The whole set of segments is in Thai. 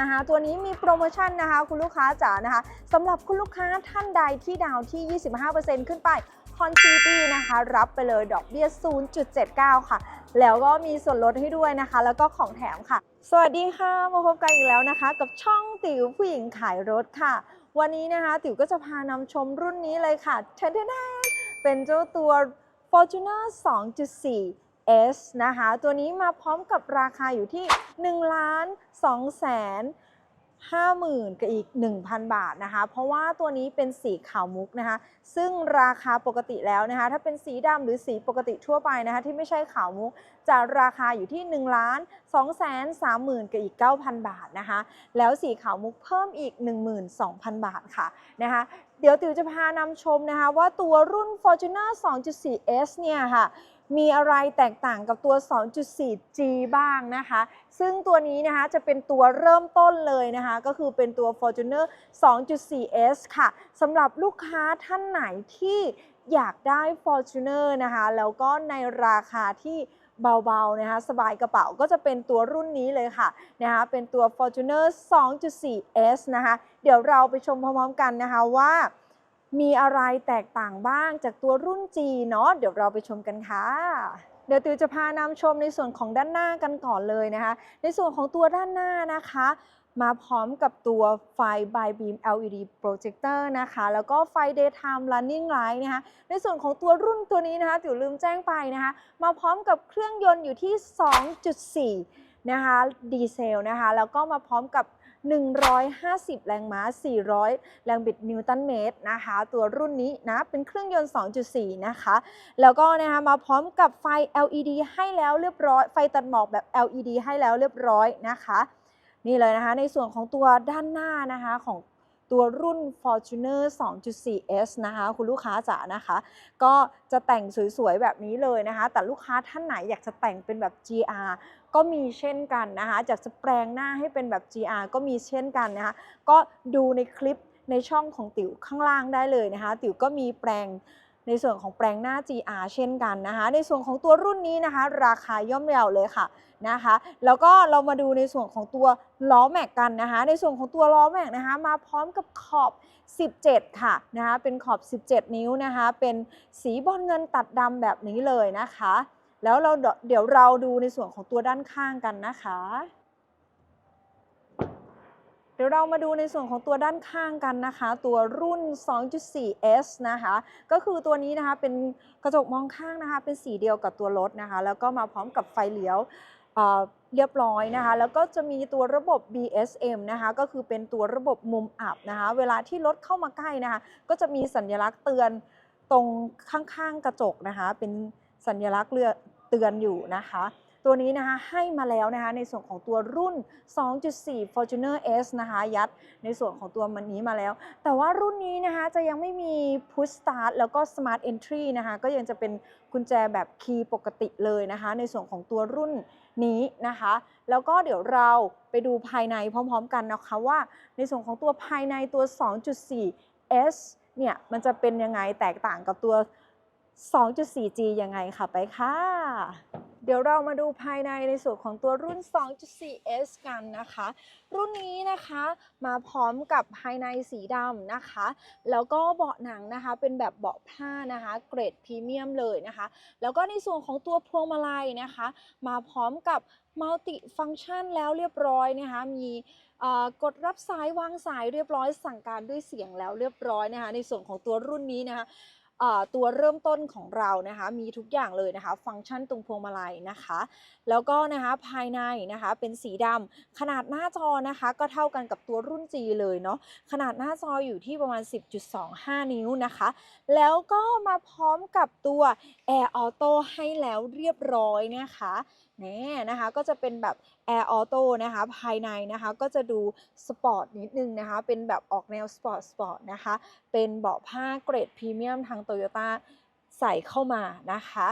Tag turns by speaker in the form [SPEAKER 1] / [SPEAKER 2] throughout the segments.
[SPEAKER 1] นะคะ ตัวนี้มีโปรโมชั่นนะคะ คุณลูกค้าจ๋านะคะสำหรับคุณลูกค้าท่านใดที่ดาวที่ 25%ขึ้นไปคอนซีปีนะคะ รับไปเลยดอกเบี้ย 0.79 ค่ะ แล้วก็มีส่วนลดให้ด้วยนะคะ แล้วก็ของแถมค่ะ สวัสดีค่ะ มาพบกันอีกแล้วนะคะ กับช่องติ๋วผู้หญิงขายรถค่ะ วันนี้นะคะ ติ๋วก็จะพานำชมรุ่นนี้เลยค่ะเทนเเป็นเจ้าตัว Fortuner 2.4 S นะคะ ตัวนี้มาพร้อมกับราคาอยู่ที่ 1 ล้าน2แสน50,000 กับอีก 1,000 บาทนะคะ เพราะว่าตัวนี้เป็นสีขาวมุกนะคะ ซึ่งราคาปกติแล้วนะคะ ถ้าเป็นสีดำหรือสีปกติทั่วไปนะคะ ที่ไม่ใช่ขาวมุก จะราคาอยู่ที่ 1 ล้าน2แสน30,000 กับอีก 9,000 บาทนะคะ แล้วสีขาวมุกเพิ่มอีก 12,000 บาทค่ะนะคะเดี๋ยวติ๋วจะพานำชมนะคะว่าตัวรุ่น Fortuner 2.4S เนี่ยค่ะ มีอะไรแตกต่างกับตัว 2.4G บ้างนะคะ ซึ่งตัวนี้นะคะจะเป็นตัวเริ่มต้นเลยนะคะ ก็คือเป็นตัว Fortuner 2.4S ค่ะสำหรับลูกค้าท่านไหนที่อยากได้ Fortuner นะคะ แล้วก็ในราคาที่เบาๆนะคะสบายกระเป๋าก็จะเป็นตัวรุ่นนี้เลยค่ะนะคะเป็นตัว Fortuner 2.4S นะคะ เดี๋ยวเราไปชมพร้อมๆกันนะคะว่า มีอะไรแตกต่างบ้างจากตัวรุ่น G เนาะเดี๋ยวเราไปชมกันค่ะเดี๋ยวติวจะพานำชมในส่วนของด้านหน้ากันก่อนเลยนะคะ ในส่วนของตัวด้านหน้านะคะ มาพร้อมกับตัวไฟ by beam LED projector นะคะ แล้วก็ไฟ daytime running light นะคะ ในส่วนของตัวรุ่นตัวนี้นะคะติวลืมแจ้งไปนะคะ มาพร้อมกับเครื่องยนต์อยู่ที่ 2.4 นะคะดีเซลนะคะ แล้วก็มาพร้อมกับ 150 แรงม้า 400 แรงบิดนิวตันเมตรนะคะ ตัวรุ่นนี้นะ เป็นเครื่องยนต์ 2.4 นะคะ แล้วก็นะคะมาพร้อมกับไฟ LED ให้แล้วเรียบร้อย ไฟตัดหมอกแบบ LED ให้แล้วเรียบร้อยนะคะ นี่เลยนะคะ ในส่วนของตัวด้านหน้านะคะของตัวรุ่น Fortuner 2.4S นะคะ คุณลูกค้าจ๋านะคะ ก็จะแต่งสวยๆ แบบนี้เลยนะคะ แต่ลูกค้าท่านไหนอยากจะแต่งเป็นแบบ GR ก็มีเช่นกันนะคะอยากจะแปลงหน้าให้เป็นแบบ GR ก็มีเช่นกันนะคะ ก็ดูในคลิปในช่องของติ๋วข้างล่างได้เลยนะคะ ติ๋วก็มีแปลงในส่วนของแปลงหน้า GR เช่นกันนะคะ ในส่วนของตัวรุ่นนี้นะคะ ราคาย่อมเยาเลยค่ะนะคะ แล้วก็เรามาดูในส่วนของตัวล้อแม็กกันนะคะ ในส่วนของตัวล้อแม็กนะคะ มาพร้อมกับขอบ 17 ค่ะนะคะ เป็นขอบ 17 นิ้วนะคะ เป็นสีบอลเงินตัดดำแบบนี้เลยนะคะ แล้วเราเดี๋ยวเราดูในส่วนของตัวด้านข้างกันนะคะ เดี๋ยวเรามาดูในส่วนของตัวด้านข้างกันนะคะ ตัวรุ่น 2.4S นะคะ ก็คือตัวนี้นะคะเป็นกระจกมองข้างนะคะ เป็นสีเดียวกับตัวรถนะคะ แล้วก็มาพร้อมกับไฟเลี้ยวเเรียบร้อยนะคะ แล้วก็จะมีตัวระบบ BSM นะคะ ก็คือเป็นตัวระบบมุมอับนะคะ เวลาที่รถเข้ามาใกล้นะคะ ก็จะมีสัญลักษณ์เตือนตรงข้างๆกระจกนะคะ เป็น สัญลักษณ์เรือเตือนอยู่นะคะ ตัวนี้นะคะให้มาแล้วนะคะในส่วนของตัวรุ่น 2.4 Fortuner S นะคะยัดในส่วนของตัวมันนี้มาแล้ว แต่ว่ารุ่นนี้นะคะจะยังไม่มี Push Start แล้วก็ Smart Entry นะคะก็ยังจะเป็นกุญแจแบบคีย์ปกติเลยนะคะ ในส่วนของตัวรุ่นนี้นะคะ แล้วก็เดี๋ยวเราไปดูภายในพร้อม ๆ กันนะคะว่า ในส่วนของตัวภายในตัว 2.4 S เนี่ยมันจะเป็นยังไงแตกต่างกับตัว 2.4G ยังไงค่ะไปค่ะ เดี๋ยวเรามาดูภายในในส่วนของตัวรุ่น 2.4S กันนะคะ รุ่นนี้นะคะมาพร้อมกับภายในสีดำนะคะ แล้วก็เบาะหนังนะคะเป็นแบบเบาะผ้านะคะ เกรดพรีเมียมเลยนะคะ แล้วก็ในส่วนของตัวพวงมาลัยนะคะ มาพร้อมกับมัลติฟัง c t ชันแล้วเรียบร้อยนะคะ มีกดรับสายวางสายเรียบร้อยสั่งการด้วยเสียงแล้วเรียบร้อยนะคะ ในส่วนของตัวรุ่นนี้นะคะ ตัวเริ่มต้นของเรานะคะ มีทุกอย่างเลยนะคะ ฟังก์ชันตรงพวงมาลัยนะคะ แล้วก็นะคะภายในนะคะเป็นสีดำขนาดหน้าจอนะคะ ก็เท่ากันกับตัวรุ่น G เลยเนาะขนาดหน้าจออยู่ที่ประมาณ 10.25 นิ้วนะคะ แล้วก็มาพร้อมกับตัว Air Auto ให้แล้วเรียบร้อยนะคะนี่นะคะก็จะเป็นแบบ Air Auto นะคะภายในนะคะก็จะดูสปอร์ตนิดนึงนะคะ เป็นแบบออกแนวสปอร์ตสปอร์ตนะคะเป็นเบาะผ้าเกรดพรีเมียมทางโตโยต้าใส่เข้ามานะคะ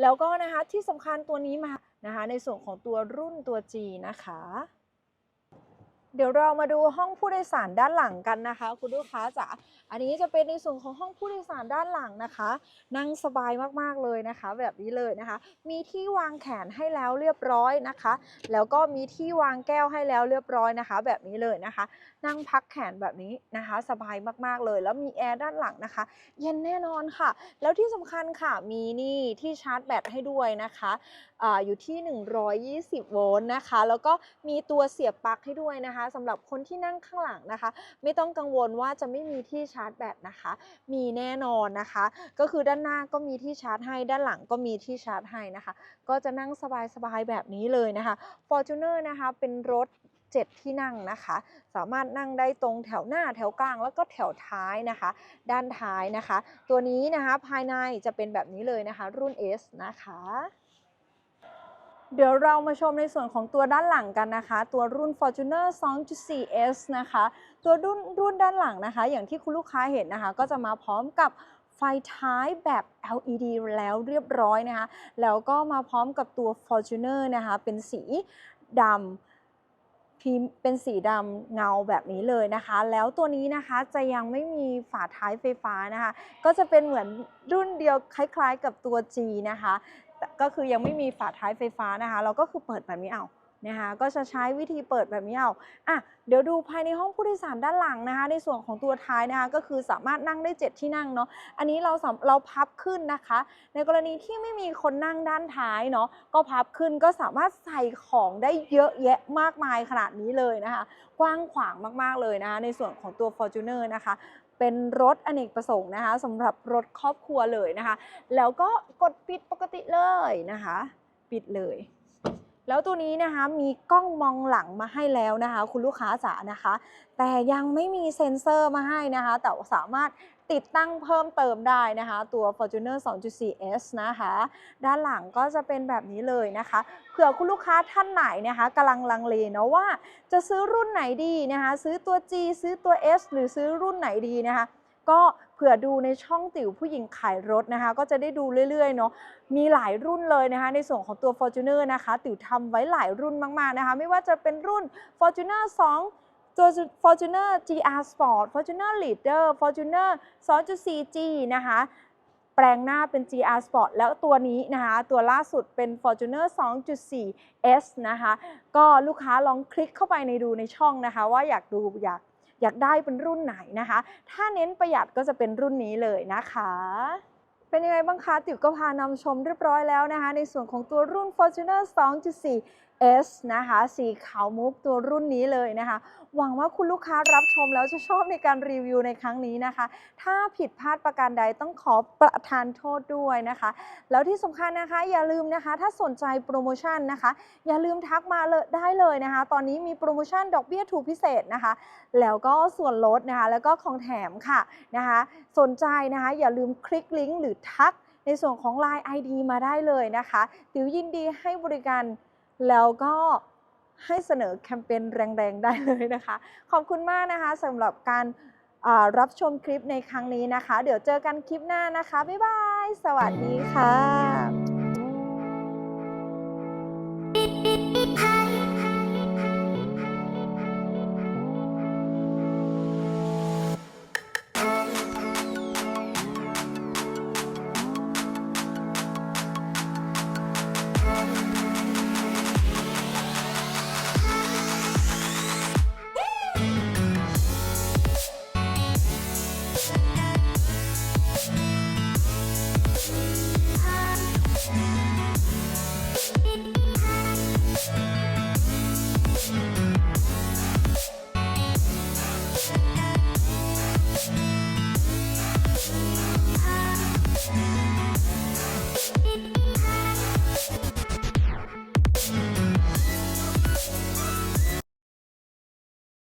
[SPEAKER 1] แล้วก็นะคะที่สำคัญตัวนี้มานะคะในส่วนของตัวรุ่นตัว G นะคะ เดี๋ยวเรามาดูห้องผู้โดยสารด้านหลังกันนะคะ คุณลูกค้าจ๋าอันนี้จะเป็นในส่วนของห้องผู้โดยสารด้านหลังนะคะ นั่งสบายมากๆเลยนะคะ แบบนี้เลยนะคะ มีที่วางแขนให้แล้วเรียบร้อยนะคะ แล้วก็มีที่วางแก้วให้แล้วเรียบร้อยนะคะ แบบนี้เลยนะคะ นั่งพักแขนแบบนี้นะคะ สบายมากๆเลย แล้วมีแอร์ด้านหลังนะคะ เย็นแน่นอนค่ะ แล้วที่สำคัญค่ะมีนี่ที่ชาร์จแบตให้ด้วยนะคะออยู่ที่ 120 โวลต์นะคะ แล้วก็มีตัวเสียบปลั๊กให้ด้วยนะคะสำหรับคนที่นั่งข้างหลังนะคะ ไม่ต้องกังวลว่าจะไม่มีที่ชาร์จแบตนะคะ มีแน่นอนนะคะ ก็คือด้านหน้าก็มีที่ชาร์จให้ด้านหลังก็มีที่ชาร์จให้นะคะ ก็จะนั่งสบายๆแบบนี้เลยนะคะ Fortuner นะคะเป็นรถ7 ที่นั่งนะคะ สามารถนั่งได้ตรงแถวหน้าแถวกลางแล้วก็แถวท้ายนะคะ ด้านท้ายนะคะ ตัวนี้นะคะภายในจะเป็นแบบนี้เลยนะคะ รุ่น S นะคะ เดี๋ยวเรามาชมในส่วนของตัวด้านหลังกันนะคะ ตัวรุ่น Fortuner 2.4S นะคะ ตัวรุ่นรุ่นด้านหลังนะคะ อย่างที่คุณลูกค้าเห็นนะคะ ก็จะมาพร้อมกับไฟท้ายแบบ LED แล้วเรียบร้อยนะคะ แล้วก็มาพร้อมกับตัว Fortuner นะคะ เป็นสีดำพิมพ์เป็นสีดำเงาแบบนี้เลยนะคะ แล้วตัวนี้นะคะจะยังไม่มีฝาท้ายไฟฟ้านะคะ ก็จะเป็นเหมือนรุ่นเดียวคล้ายๆกับตัว G นะคะ ก็คือยังไม่มีฝาท้ายไฟฟ้านะคะ เราก็คือเปิดแบบนี้เอา นะคะก็จะใช้วิธีเปิดแบบนี้เอาอะเดี๋ยวดูภายในห้องผู้โดยสารด้านหลังนะคะ ในส่วนของตัวท้ายนะคะก็คือสามารถนั่งได้ 7 ที่นั่งเนาะอันนี้เราสามเราพับขึ้นนะคะ ในกรณีที่ไม่มีคนนั่งด้านท้ายเนาะก็พับขึ้นก็สามารถใส่ของได้เยอะแยะมากมายขนาดนี้เลยนะคะ กว้างขวางมากๆเลยนะคะในส่วนของตัว Fortuner นะคะเป็นรถอเนกประสงค์นะคะสำหรับรถครอบครัวเลยนะคะ แล้วก็กดปิดปกติเลยนะคะ ปิดเลย แล้วตัวนี้นะคะมีกล้องมองหลังมาให้แล้วนะคะ คุณลูกค้าจ๋านะคะ แต่ยังไม่มีเซ็นเซอร์มาให้นะคะ แต่สามารถติดตั้งเพิ่มเติมได้นะคะ ตัว Fortuner 2.4S นะคะ ด้านหลังก็จะเป็นแบบนี้เลยนะคะ เผื่อคุณลูกค้าท่านไหนนะคะกำลังลังเลเนาะว่า จะซื้อรุ่นไหนดีนะคะ ซื้อตัว G ซื้อตัว S หรือซื้อรุ่นไหนดีนะคะ ก็ ผื่อดูในช่องติ๋วผู้หญิงขายรถนะคะ ก็จะได้ดูเรื่อยๆเนาะมีหลายรุ่นเลยนะคะ ในส่วนของตัว Fortuner นะคะ ติ๋วทำไว้หลายรุ่นมากๆนะคะ ไม่ว่าจะเป็นรุ่น Fortuner 2 ตัว Fortuner GR Sport Fortuner Leader Fortuner 2.4G นะคะแปลงหน้าเป็น GR Sport แล้วตัวนี้นะคะ ตัวล่าสุดเป็น Fortuner 2.4S นะคะ ก็ลูกค้าลองคลิกเข้าไปในดูในช่องนะคะ ว่าอยากดูอยาก อยากได้เป็นรุ่นไหนนะคะ ถ้าเน้นประหยัดก็จะเป็นรุ่นนี้เลยนะคะ เป็นยังไงบ้างคะติ๋วก็พานำชมเรียบร้อยแล้วนะคะ ในส่วนของตัวรุ่น Fortuner 2.4 S นะคะสีขาวมุกตัวรุ่นนี้เลยนะคะ หวังว่าคุณลูกค้ารับชมแล้วจะชอบในการรีวิวในครั้งนี้นะคะ ถ้าผิดพลาดประการใดต้องขอประทานโทษด้วยนะคะ แล้วที่สำคัญนะคะอย่าลืมนะคะ ถ้าสนใจโปรโมชั่นนะคะ อย่าลืมทักมาเลยได้เลยนะคะ ตอนนี้มีโปรโมชั่นดอกเบี้ยถูกพิเศษนะคะ แล้วก็ส่วนลดนะคะ แล้วก็ของแถมค่ะนะคะ สนใจนะคะอย่าลืมคลิกลิงก์หรือทักในส่วนของ Line ID มาได้เลยนะคะติ๋วยินดีให้บริการ แล้วก็ให้เสนอแคมเปญแรงๆ ได้เลยนะคะ ขอบคุณมากนะคะสำหรับการารับชมคลิปในครั้งนี้นะคะ เดี๋ยวเจอกันคลิปหน้านะคะ บ๊ายบาย สวัสดีค่ะ